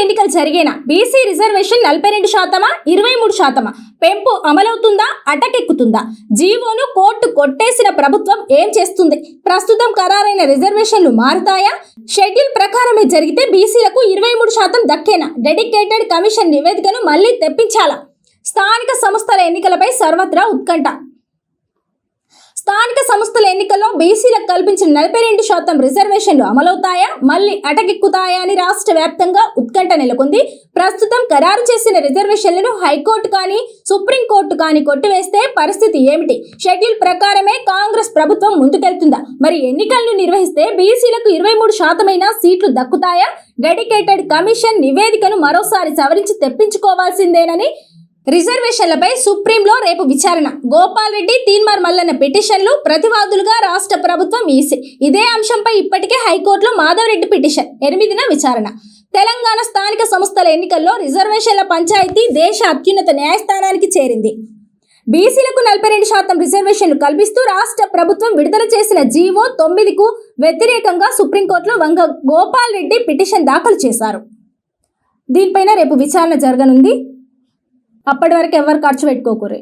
ఎన్నికలు జరిగేనా? BC reservation నలభై రెండు శాతమా? ఇరవై మూడు శాతమా? పెంపు అమలవుతుందా? అటకెక్కుతుందా? జీవోను కోర్టు కొట్టేసిన ప్రభుత్వం ఏం చేస్తుంది? ప్రస్తుతం ఖరారైన రిజర్వేషన్లు మారుతాయా? షెడ్యూల్ ప్రకారమే జరిగితే బీసీలకు ఇరవై మూడు శాతం దక్కేనా? డెడికేటెడ్ కమిషన్ నివేదికను మళ్ళీ తెప్పించాలా? స్థానిక సంస్థల ఎన్నికలపై సర్వత్రా ఉత్కంఠ. ఎన్నికల్లో బీసీలకు కల్పించిన నలభై రెండు శాతం రిజర్వేషన్లు అమలవుతాయా? మళ్ళీ అటకెక్కుతాయా అని రాష్ట్ర వ్యాప్తంగా ఉత్కంఠ నెలకొంది. ప్రస్తుతం ఖరారు చేసిన రిజర్వేషన్లను హైకోర్టు కానీ సుప్రీంకోర్టు కానీ కొట్టివేస్తే పరిస్థితి ఏమిటి? షెడ్యూల్ ప్రకారమే కాంగ్రెస్ ప్రభుత్వం ముందుకెళ్తుందా? మరి ఎన్నికలను నిర్వహిస్తే బీసీలకు ఇరవై మూడు శాతమైన సీట్లు దక్కుతాయా? డెడికేటెడ్ కమిషన్ నివేదికను మరోసారి సవరించి తెప్పించుకోవాల్సిందేనని రిజర్వేషన్లపై సుప్రీంలో రేపు విచారణ. గోపాల్ రెడ్డి తీన్మార్ మల్లన్న పిటిషన్లు ప్రతివాదులుగా రాష్ట్ర ప్రభుత్వం ఈసీ. ఇదే అంశంపై ఇప్పటికే హైకోర్టులో మాధవరెడ్డి పిటిషన్ ఎనిమిదిన విచారణ. తెలంగాణ స్థానిక సంస్థల ఎన్నికల్లో రిజర్వేషన్ల పంచాయతీ దేశ అత్యున్నత న్యాయస్థానానికి చేరింది. బీసీలకు నలభై రెండు శాతం రిజర్వేషన్లు కల్పిస్తూ రాష్ట్ర ప్రభుత్వం విడుదల చేసిన జీవో తొమ్మిదికు వ్యతిరేకంగా సుప్రీంకోర్టులో వంగ గోపాల్ రెడ్డి పిటిషన్ దాఖలు చేశారు. దీనిపైన రేపు విచారణ జరగనుంది. అప్పటి వరకు ఎవరు ఖర్చు పెట్టుకోకూరే